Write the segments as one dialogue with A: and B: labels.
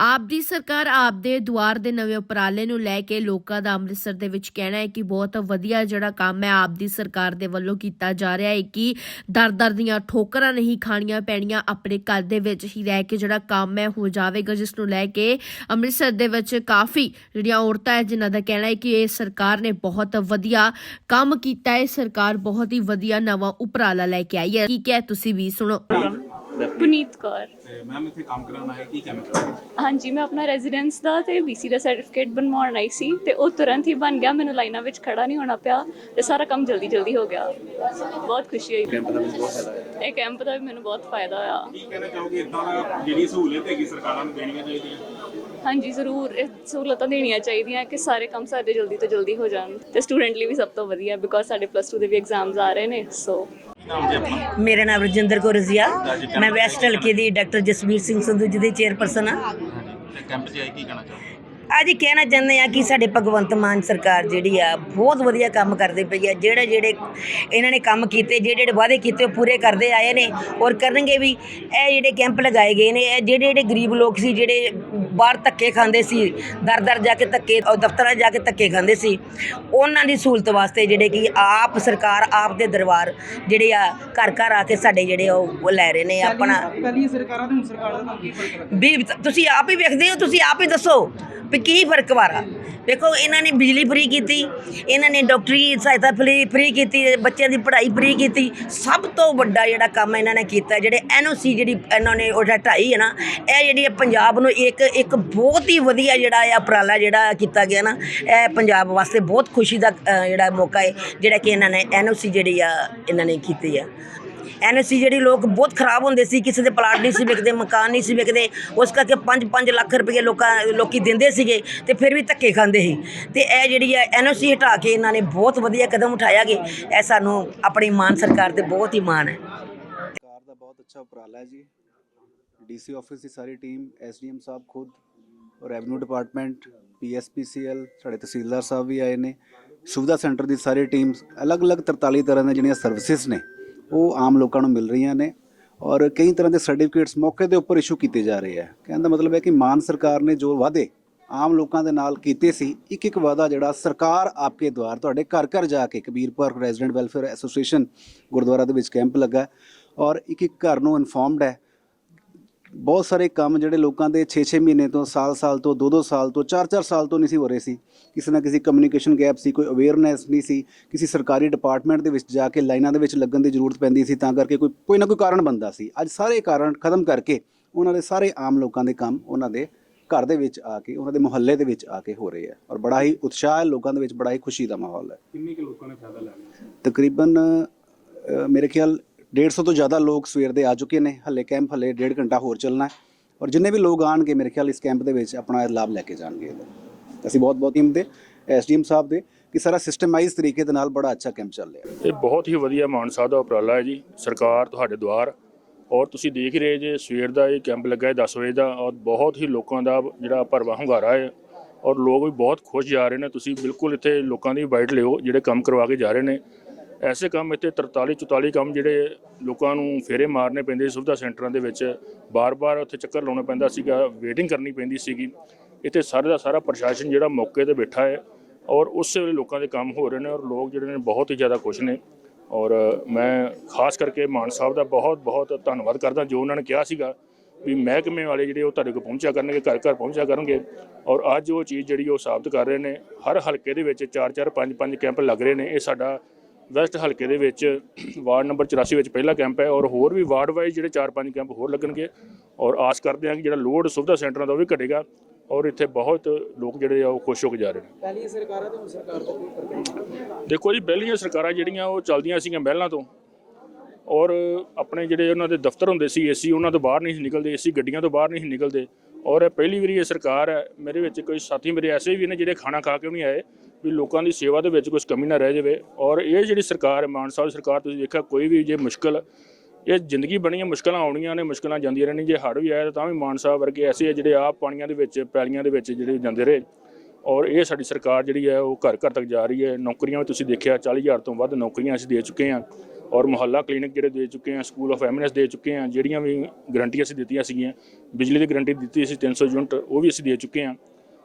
A: ਆਪ ਦੀ ਸਰਕਾਰ ਆਪ ਦੇ ਦੁਆਰ ਦੇ ਨਵੇਂ ਉਪਰਾਲੇ ਨੂੰ ਲੈ ਕੇ ਲੋਕਾਂ ਦਾ ਅੰਮ੍ਰਿਤਸਰ ਦੇ ਵਿੱਚ ਕਹਿਣਾ ਹੈ ਕਿ ਬਹੁਤ ਵਧੀਆ ਜਿਹੜਾ ਕੰਮ ਹੈ ਆਪ ਦੀ ਸਰਕਾਰ ਦੇ ਵੱਲੋਂ ਕੀਤਾ ਜਾ ਰਿਹਾ ਹੈ ਕਿ ਦਰ-ਦਰ ਦੀਆਂ ਠੋਕਰਾਂ ਨਹੀਂ ਖਾਣੀਆਂ ਪੈਣੀਆਂ, ਆਪਣੇ ਘਰ ਦੇ ਵਿੱਚ ਹੀ ਰਹਿ ਕੇ ਜਿਹੜਾ ਕੰਮ ਹੈ ਹੋ ਜਾਵੇਗਾ, ਜਿਸ ਨੂੰ ਲੈ ਕੇ ਅੰਮ੍ਰਿਤਸਰ ਦੇ ਵਿੱਚ ਕਾਫੀ ਜਿਹੜੀਆਂ ਔਰਤਾਂ ਹੈ, ਜਿਨ੍ਹਾਂ ਦਾ ਕਹਿਣਾ ਹੈ ਕਿ ਇਹ ਸਰਕਾਰ ਨੇ ਬਹੁਤ ਵਧੀਆ ਕੰਮ ਕੀਤਾ ਹੈ, ਸਰਕਾਰ ਬਹੁਤ ਹੀ ਵਧੀਆ ਨਵਾਂ ਉਪਰਾਲਾ ਲੈ ਕੇ ਆਈ ਹੈ। ਕੀ ਹੈ ਤੁਸੀਂ ਵੀ ਸੁਣੋ।
B: ਪੁਨੀਤ ਕੌਰ।
C: ਤੇ ਮੈਮ ਇੱਥੇ ਕੰਮ ਕਰਾਉਣਾ ਹੈ ਕੀ ਕੰਮ ਕਰਾਉਣਾ
B: ਹਾਂਜੀ ਮੈਂ ਆਪਣਾ ਰੈਜ਼ੀਡੈਂਸ ਦਾ ਤੇ ਬੀਸੀ ਦਾ ਸਰਟੀਫਿਕੇਟ ਬਣਵਾਉਣ ਆਈ ਸੀ ਤੇ ਉਹ ਤੁਰੰਤ ਹੀ ਬਣ ਗਿਆ। ਮੈਨੂੰ ਲਾਈਨਾਂ ਵਿੱਚ ਖੜਾ ਨਹੀਂ ਹੋਣਾ ਪਿਆ ਤੇ ਸਾਰਾ ਕੰਮ ਜਲਦੀ ਜਲਦੀ ਹੋ ਗਿਆ। ਬਹੁਤ ਖੁਸ਼ੀ ਹੋਈ।
C: ਕੈਂਪ ਦਾ ਬਹੁਤ ਫਾਇਦਾ ਹੈ
B: ਇਹ ਕੈਂਪ ਦਾ ਵੀ ਮੈਨੂੰ ਬਹੁਤ ਫਾਇਦਾ ਹੋਇਆ।
C: ਕੀ ਕਹਿਣਾ ਚਾਹੋਗੇ? ਇਦਾਂ ਦਾ ਜਿਹੜੀ ਸਹੂਲਤ ਹੈਗੀ ਸਰਕਾਰਾਂ ਨੂੰ ਦੇਣੀਆਂ ਚਾਹੀਦੀਆਂ।
B: ਹਾਂਜੀ ਜ਼ਰੂਰ। ਇਹ ਸਹੂਲਤਾਂ ਦੇਣੀਆਂ ਚਾਹੀਦੀਆਂ ਕਿ ਸਾਰੇ ਕੰਮ ਸਾਡੇ ਜਲਦੀ ਤੋਂ ਜਲਦੀ ਹੋ ਜਾਣ। ਤੇ ਸਟੂਡੈਂਟ ਲਈ ਵੀ ਸਭ ਤੋਂ ਵਧੀਆ ਬਿਕੋਜ਼ ਸਾਡੇ ਪਲੱਸ 2 ਦੇ ਵੀ ਐਗਜ਼ਾਮਸ ਆ ਰਹੇ ਨੇ ਸੋ
D: ਮੇਰਾ ਨਾਮ ਰਜਿੰਦਰ ਕੌਰ ਰਜ਼ੀਆ। ਮੈਂ ਵੈਸਟ ਹਲਕੇ ਦੀ ਡਾਕਟਰ ਜਸਵੀਰ ਸਿੰਘ ਸੰਧੂ ਜੀ ਦੀ ਚੇਅਰਪਰਸਨ ਹਾਂ।
C: ਕੈਂਪ 'ਚ ਆਈ ਕੀ ਕਹਿਣਾ ਚਾਹੋਗੇ?
D: ਅੱਜ ਕਹਿਣਾ ਚਾਹੁੰਦੇ ਆ ਕਿ ਸਾਡੇ ਭਗਵੰਤ ਮਾਨ ਸਰਕਾਰ ਜਿਹੜੀ ਆ ਬਹੁਤ ਵਧੀਆ ਕੰਮ ਕਰਦੇ ਪਈ ਆ। ਜਿਹੜੇ ਜਿਹੜੇ ਇਹਨਾਂ ਨੇ ਕੰਮ ਕੀਤੇ ਜਿਹੜੇ ਜਿਹੜੇ ਵਾਅਦੇ ਕੀਤੇ ਉਹ ਪੂਰੇ ਕਰਦੇ ਆਏ ਨੇ ਔਰ ਕਰਨਗੇ ਵੀ। ਇਹ ਜਿਹੜੇ ਕੈਂਪ ਲਗਾਏ ਗਏ ਨੇ ਇਹ ਜਿਹੜੇ ਜਿਹੜੇ ਗਰੀਬ ਲੋਕ ਸੀ ਜਿਹੜੇ ਬਾਹਰ ਧੱਕੇ ਖਾਂਦੇ ਸੀ ਦਰ ਦਰ ਜਾ ਕੇ ਧੱਕੇ ਦਫ਼ਤਰਾਂ ਜਾ ਕੇ ਧੱਕੇ ਖਾਂਦੇ ਸੀ ਉਹਨਾਂ ਦੀ ਸਹੂਲਤ ਵਾਸਤੇ ਜਿਹੜੇ ਕਿ ਆਪ ਸਰਕਾਰ ਆਪ ਦੇ ਦਰਬਾਰ ਜਿਹੜੇ ਆ ਘਰ ਘਰ ਆ ਕੇ ਸਾਡੇ ਜਿਹੜੇ ਉਹ ਲੈ ਰਹੇ ਨੇ ਆਪਣਾ।
E: ਪਹਿਲੀ ਸਰਕਾਰਾਂ ਤੇ ਹੁਣ ਸਰਕਾਰ ਦਾ ਕੀ ਫ਼ਰਕ ਲੱਗਦਾ?
D: ਵੀ ਤੁਸੀਂ ਆਪ ਹੀ ਵੇਖਦੇ ਹੋ ਤੁਸੀਂ ਆਪ ਹੀ ਦੱਸੋ। ਵੀ ਕੀ ਫ਼ਰਕ ਵਾਰਾ? ਵੇਖੋ ਇਹਨਾਂ ਨੇ ਬਿਜਲੀ ਫ੍ਰੀ ਕੀਤੀ, ਇਹਨਾਂ ਨੇ ਡਾਕਟਰੀ ਸਹਾਇਤਾ ਫ੍ਰੀ ਫ੍ਰੀ ਕੀਤੀ, ਬੱਚਿਆਂ ਦੀ ਪੜ੍ਹਾਈ ਫ੍ਰੀ ਕੀਤੀ। ਸਭ ਤੋਂ ਵੱਡਾ ਜਿਹੜਾ ਕੰਮ ਇਹਨਾਂ ਨੇ ਕੀਤਾ, ਜਿਹੜੇ ਐਨਓਸੀ ਜਿਹੜੀ ਇਹਨਾਂ ਨੇ ਉਹ ਹਟਾਈ ਹੈ ਨਾ, ਇਹ ਜਿਹੜੀ ਹੈ ਪੰਜਾਬ ਨੂੰ ਇੱਕ ਇੱਕ ਬਹੁਤ ਹੀ ਵਧੀਆ ਜਿਹੜਾ ਹੈ ਉਪਰਾਲਾ ਜਿਹੜਾ ਕੀਤਾ ਗਿਆ ਨਾ, ਇਹ ਪੰਜਾਬ ਵਾਸਤੇ ਬਹੁਤ ਖੁਸ਼ੀ ਦਾ ਜਿਹੜਾ ਮੌਕਾ ਹੈ, ਜਿਹੜਾ ਕਿ ਇਹਨਾਂ ਨੇ ਐਨਓਸੀ ਜਿਹੜੀ ਆ, ਇਹਨਾਂ ਨੇ ਕੀਤੀ ਆ। ਐਨਐਸਸੀ ਜਿਹੜੀ ਲੋਕ ਬਹੁਤ ਖਰਾਬ ਹੁੰਦੇ ਸੀ, ਕਿਸੇ ਦੇ ਪਲਾਟ ਨਹੀਂ ਸੀ ਵਿਕਦੇ, ਮਕਾਨ ਨਹੀਂ ਸੀ ਵਿਕਦੇ, ਉਸ ਕਰਕੇ 5-5 ਲੱਖ ਰੁਪਏ ਲੋਕਾਂ, ਲੋਕੀ ਦਿੰਦੇ ਸੀਗੇ ਤੇ ਫਿਰ ਵੀ ਧੱਕੇ ਖਾਂਦੇ ਸੀ। ਤੇ ਇਹ ਜਿਹੜੀ ਹੈ ਐਨਓਸੀ ਹਟਾ ਕੇ ਇਹਨਾਂ ਨੇ ਬਹੁਤ ਵਧੀਆ ਕਦਮ ਉਠਾਇਆ ਕਿ ਇਹ ਸਾਨੂੰ ਆਪਣੀ ਮਾਨ ਸਰਕਾਰ ਤੇ ਬਹੁਤ ਹੀ ਮਾਣ ਹੈ।
F: ਸਰਕਾਰ ਦਾ ਬਹੁਤ ਅੱਛਾ ਉਪਰਾਲਾ ਜੀ। ਡੀਸੀ ਆਫਿਸ ਦੀ ਸਾਰੀ ਟੀਮ ਐਸਡੀਐਮ ਸਾਹਿਬ ਖੁਦ, ਰੈਵਨਿਊ ਡਿਪਾਰਟਮੈਂਟ ਪੀਐਸਪੀਸੀਐਲ ਸਾਡੇ ਤਹਿਸੀਲਦਾਰ ਸਾਹਿਬ ਵੀ ਆਏ ਨੇ। ਸੁਵਿਧਾ ਸੈਂਟਰ ਦੀ ਸਾਰੀ ਟੀਮ, ਅਲੱਗ-ਅਲੱਗ 43 ਤਰ੍ਹਾਂ ਦੀਆਂ ਜਿਹੜੀਆਂ ਸਰਵਿਸਿਜ਼ ਨੇ ਉਹ ਆਮ ਲੋਕਾਂ ਨੂੰ ਮਿਲ ਰਹੀਆਂ ਨੇ ਔਰ ਕਈ ਤਰ੍ਹਾਂ ਦੇ ਸਰਟੀਫਿਕੇਟਸ ਮੌਕੇ ਦੇ ਉੱਪਰ ਇਸ਼ੂ ਕੀਤੇ ਜਾ ਰਹੇ ਆ। ਕਹਿਣ ਦਾ ਮਤਲਬ ਹੈ ਕਿ ਮਾਨ ਸਰਕਾਰ ਨੇ ਜੋ ਵਾਅਦੇ ਆਮ ਲੋਕਾਂ ਦੇ ਨਾਲ ਕੀਤੇ ਸੀ ਇੱਕ ਇੱਕ ਵਾਅਦਾ ਜਿਹੜਾ ਸਰਕਾਰ ਆਪਕੇ ਦੁਆਰ, ਤੁਹਾਡੇ ਘਰ ਘਰ ਜਾ ਕੇ Kabirpur resident welfare association gurdwara ਦੇ ਵਿੱਚ ਕੈਂਪ ਲੱਗਾ ਔਰ ਇੱਕ ਇੱਕ ਘਰ ਨੂੰ ਇਨਫੋਰਮਡ ਹੈ। ਬਹੁਤ ਸਾਰੇ ਕੰਮ ਜਿਹੜੇ ਲੋਕਾਂ ਦੇ 6-6 ਮਹੀਨੇ ਤੋਂ ਸਾਲ-ਸਾਲ ਤੋਂ 2-2 ਸਾਲ ਤੋਂ 4-4 ਸਾਲ ਤੋਂ ਨਹੀਂ ਸੀ ਹੋ ਰਹੇ ਸੀ। ਕਿਸੇ ਨਾ ਕਿਸੇ ਕਮਿਊਨੀਕੇਸ਼ਨ ਗੈਪ ਸੀ ਕੋਈ ਅਵੇਅਰਨੈਸ ਨਹੀਂ ਸੀ। ਕਿਸੇ ਸਰਕਾਰੀ ਡਿਪਾਰਟਮੈਂਟ ਦੇ ਵਿੱਚ ਜਾ ਕੇ ਲਾਈਨਾਂ ਦੇ ਵਿੱਚ ਲੱਗਣ ਦੀ ਜ਼ਰੂਰਤ ਪੈਂਦੀ ਸੀ ਤਾਂ ਕਰਕੇ ਕੋਈ ਕੋਈ ਨਾ ਕੋਈ ਕਾਰਨ ਬੰਦਾ ਸੀ। ਅੱਜ ਸਾਰੇ ਕਾਰਨ ਖਤਮ ਕਰਕੇ ਉਹਨਾਂ ਦੇ ਸਾਰੇ ਆਮ ਲੋਕਾਂ ਦੇ ਕੰਮ ਉਹਨਾਂ ਦੇ ਘਰ ਦੇ ਵਿੱਚ ਆ ਕੇ ਉਹਨਾਂ ਦੇ ਮੁਹੱਲੇ ਦੇ ਵਿੱਚ ਆ ਕੇ ਹੋ ਰਹੇ ਆ। ਔਰ ਬੜਾ ਹੀ ਉਤਸ਼ਾਹ ਹੈ ਲੋਕਾਂ ਦੇ ਵਿੱਚ ਬੜਾ ਹੀ ਖੁਸ਼ੀ ਦਾ ਮਾਹੌਲ ਹੈ।
C: ਕਿੰਨੇ ਕੁ ਲੋਕਾਂ ਨੇ ਫਾਇਦਾ ਲੈ ਲਿਆ?
F: ਤਕਰੀਬਨ ਮੇਰੇ ਖਿਆਲ 150 ਤੋਂ ਜ਼ਿਆਦਾ ਲੋਕ ਸਵੇਰ ਦੇ ਆ ਚੁੱਕੇ ਨੇ, ਹੱਲੇ ਕੈਂਪ ਹੱਲੇ ਡੇਢ ਘੰਟਾ ਹੋਰ ਚੱਲਣਾ ਹੈ ਔਰ ਜਿੰਨੇ ਵੀ ਲੋਕ ਆਣਗੇ ਮੇਰੇ ਖਿਆਲ ਇਸ ਕੈਂਪ ਦੇ ਵਿੱਚ ਆਪਣਾ ਲਾਭ ਲੈ ਕੇ ਜਾਣਗੇ ਅਸੀਂ ਬਹੁਤ ਬਹੁਤ ਹਿੰਮਤ ਦੇ ਐਸਡੀਐਮ ਸਾਹਿਬ ਦੇ ਕਿ ਸਾਰਾ ਸਿਸਟਮਾਈਜ਼ ਤਰੀਕੇ ਦੇ ਨਾਲ ਬੜਾ ਅੱਛਾ ਕੈਂਪ ਚੱਲ ਰਿਹਾ ਹੈ।
G: ਇਹ ਬਹੁਤ ਹੀ ਵਧੀਆ ਮਾਨਸਾ ਦਾ ਉਪਰਾਲਾ ਹੈ ਜੀ। ਸਰਕਾਰ ਤੁਹਾਡੇ ਦੁਆਰ ਔਰ ਤੁਸੀਂ ਦੇਖ ਹੀ ਰਹੇ ਜੇ ਸਵੇਰ ਦਾ ਇਹ ਕੈਂਪ ਲੱਗਾ ਹੈ 10 ਵਜੇ ਦਾ ਔਰ ਬਹੁਤ ਹੀ ਲੋਕਾਂ ਦਾ ਜਿਹੜਾ ਭਰਵਾਂ ਹੁੰਗਾਰਾ ਹੈ ਔਰ ਲੋਕ ਵੀ ਬਹੁਤ ਖੁਸ਼ ਜਾ ਰਹੇ ਨੇ। ਤੁਸੀਂ ਬਿਲਕੁਲ ਇੱਥੇ ਲੋਕਾਂ ਦੀ ਬਾਈਟ ਲਿਓ, ਜਿਹੜੇ ਕੰਮ ਕਰਵਾ ਕੇ ਜਾ ਰਹੇ ਨੇ। ਐਸੇ ਕੰਮ ਇੱਥੇ 43 44 ਕੰਮ ਜਿਹੜੇ ਲੋਕਾਂ ਨੂੰ ਫੇਰੇ ਮਾਰਨੇ ਪੈਂਦੇ ਸੀ ਸੁਵਿਧਾ ਸੈਂਟਰਾਂ ਦੇ ਵਿੱਚ, ਬਾਰ-ਬਾਰ ਉੱਥੇ ਚੱਕਰ ਲਾਉਣਾ ਪੈਂਦਾ ਸੀਗਾ ਵੇਟਿੰਗ ਕਰਨੀ ਪੈਂਦੀ ਸੀਗੀ। ਇੱਥੇ ਸਾਰੇ ਦਾ ਸਾਰਾ ਪ੍ਰਸ਼ਾਸਨ ਜਿਹੜਾ ਮੌਕੇ ਤੇ ਬੈਠਾ ਹੈ ਔਰ ਉਸੇ ਵੇਲੇ ਲੋਕਾਂ ਦੇ ਕੰਮ ਹੋ ਰਹੇ ਨੇ ਔਰ ਲੋਕ ਜਿਹੜੇ ਨੇ ਬਹੁਤ ਹੀ ਜ਼ਿਆਦਾ ਖੁਸ਼ ਨੇ। ਔਰ ਮੈਂ ਖਾਸ ਕਰਕੇ ਮਾਨ ਸਾਹਿਬ ਦਾ ਬਹੁਤ ਬਹੁਤ ਧੰਨਵਾਦ ਕਰਦਾ, ਜੋ ਉਹਨਾਂ ਨੇ ਕਿਹਾ ਸੀਗਾ ਵੀ ਮਹਿਕਮੇ ਵਾਲੇ ਜਿਹੜੇ ਉਹ ਤੁਹਾਡੇ ਕੋਲ ਪਹੁੰਚਿਆ ਕਰਨਗੇ ਘਰ ਘਰ ਪਹੁੰਚਿਆ ਕਰਨਗੇ। ਔਰ ਅੱਜ ਉਹ ਚੀਜ਼ ਜਿਹੜੀ ਉਹ ਸਾਬਤ ਕਰ ਰਹੇ ਨੇ, ਹਰ ਹਲਕੇ ਦੇ ਵਿੱਚ 4-4 5-5 ਕੈਂਪ ਲੱਗ ਰਹੇ ਨੇ, ਇਹ ਸਾਡਾ ਵੈਸਟ ਹਲਕੇ ਦੇ ਵਿੱਚ ਵਾਰਡ ਨੰਬਰ 84 ਵਿੱਚ ਪਹਿਲਾ ਕੈਂਪ ਹੈ ਔਰ ਹੋਰ ਵੀ ਵਾਰਡ ਵਾਈਜ਼ ਜਿਹੜੇ 4-5 ਕੈਂਪ ਹੋਰ ਲੱਗਣਗੇ ਔਰ ਆਸ ਕਰਦੇ ਹਾਂ ਕਿ ਜਿਹੜਾ ਲੋਡ ਸੁਵਿਧਾ ਸੈਂਟਰਾਂ ਦਾ ਉਹ ਵੀ ਘਟੇਗਾ ਔਰ ਇੱਥੇ ਬਹੁਤ ਲੋਕ ਜਿਹੜੇ ਆ ਉਹ ਖੁਸ਼ ਹੋ ਕੇ ਜਾ ਰਹੇ ਨੇ।
E: ਪਹਿਲੀ ਸਰਕਾਰਾਂ ਤੇ ਹੁਣ ਸਰਕਾਰ ਦਾ ਕੀ ਫ਼ਰਕ
G: ਦੇਖੋ ਜੀ ਪਹਿਲੀਆਂ ਸਰਕਾਰਾਂ ਜਿਹੜੀਆਂ ਉਹ ਚੱਲਦੀਆਂ ਸੀਗੀਆਂ ਪਹਿਲਾਂ ਤੋਂ ਔਰ ਆਪਣੇ ਜਿਹੜੇ ਉਹਨਾਂ ਦੇ ਦਫ਼ਤਰ ਹੁੰਦੇ ਸੀ ਏਸੀ ਉਹਨਾਂ ਤੋਂ ਬਾਹਰ ਨਹੀਂ ਨਿਕਲਦੇ ਏਸੀ ਗੱਡੀਆਂ ਤੋਂ ਬਾਹਰ ਨਹੀਂ ਨਿਕਲਦੇ। ਔਰ ਇਹ ਪਹਿਲੀ ਵਾਰੀ ਇਹ ਸਰਕਾਰ ਹੈ, ਮੇਰੇ ਵਿੱਚ ਕੋਈ ਸਾਥੀ ਮੇਰੇ ਐਸੇ ਵੀ ਨੇ ਜਿਹੜੇ ਖਾਣਾ ਖਾ ਕੇ ਵੀ ਨਹੀਂ ਆਏ ਵੀ ਲੋਕਾਂ ਦੀ ਸੇਵਾ ਦੇ ਵਿੱਚ ਕੁਝ ਕਮੀ ਨਾ ਰਹਿ ਜਾਵੇ। ਔਰ ਇਹ ਜਿਹੜੀ ਸਰਕਾਰ ਹੈ, ਮਾਨ ਸਾਹਿਬ ਦੀ ਸਰਕਾਰ ਤੁਸੀਂ ਦੇਖਿਆ ਕੋਈ ਵੀ ਜੇ ਮੁਸ਼ਕਲ, ਇਹ ਜ਼ਿੰਦਗੀ ਬਣੀ ਹੈ ਮੁਸ਼ਕਲਾਂ ਆਉਣੀਆਂ ਨੇ, ਮੁਸ਼ਕਲਾਂ ਜਾਂਦੀਆਂ ਰਹਿਣੀਆਂ, ਜੇ ਹੜ੍ਹ ਵੀ ਆਇਆ ਤਾਂ ਵੀ ਮਾਨ ਸਾਹਿਬ ਵਰਗੇ ਐਸੇ ਆ ਜਿਹੜੇ ਆਪ ਪਾਣੀਆਂ ਦੇ ਵਿੱਚ, ਪੈਲੀਆਂ ਦੇ ਵਿੱਚ ਜਿਹੜੇ ਜਾਂਦੇ ਰਹੇ। ਔਰ ਇਹ ਸਾਡੀ ਸਰਕਾਰ ਜਿਹੜੀ ਹੈ, ਉਹ ਘਰ ਘਰ ਤੱਕ ਜਾ ਰਹੀ ਹੈ। ਨੌਕਰੀਆਂ ਵੀ ਤੁਸੀਂ ਦੇਖਿਆ 40000 ਤੋਂ ਵੱਧ ਨੌਕਰੀਆਂ ਅਸੀਂ ਦੇ ਚੁੱਕੇ ਹਾਂ। ਔਰ ਮੁਹੱਲਾ ਕਲੀਨਿਕ ਜਿਹੜੇ ਦੇ ਚੁੱਕੇ ਆ ਸਕੂਲ ਆਫ ਐਮਨੈਸ ਦੇ ਚੁੱਕੇ ਹਾਂ ਜਿਹੜੀਆਂ ਵੀ ਗਰੰਟੀਆਂ ਅਸੀਂ ਦਿੱਤੀਆਂ ਸੀਗੀਆਂ, ਬਿਜਲੀ ਦੀ ਗਰੰਟੀ ਦਿੱਤੀ ਸੀ 300 ਯੂਨਿਟ, ਉਹ ਵੀ ਅਸੀਂ ਦੇ ਚੁੱਕੇ ਹਾਂ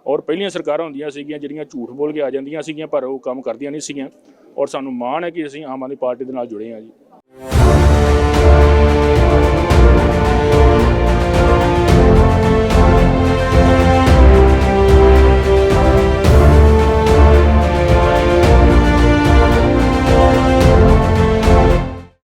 G: ਔਰ ਪਹਿਲੀਆਂ ਸਰਕਾਰਾਂ ਹੁੰਦੀਆਂ ਸੀਗੀਆਂ ਜਿਹੜੀਆਂ ਝੂਠ ਬੋਲ ਕੇ ਆ ਜਾਂਦੀਆਂ ਸੀਗੀਆਂ, ਪਰ ਉਹ ਕੰਮ ਕਰਦੀਆਂ ਨਹੀਂ ਸੀਗੀਆਂ। ਔਰ ਸਾਨੂੰ ਮਾਣ ਹੈ ਕਿ ਅਸੀਂ ਆਮ ਆਦਮੀ ਪਾਰਟੀ ਦੇ ਨਾਲ ਜੁੜੇ ਹਾਂ ਜੀ।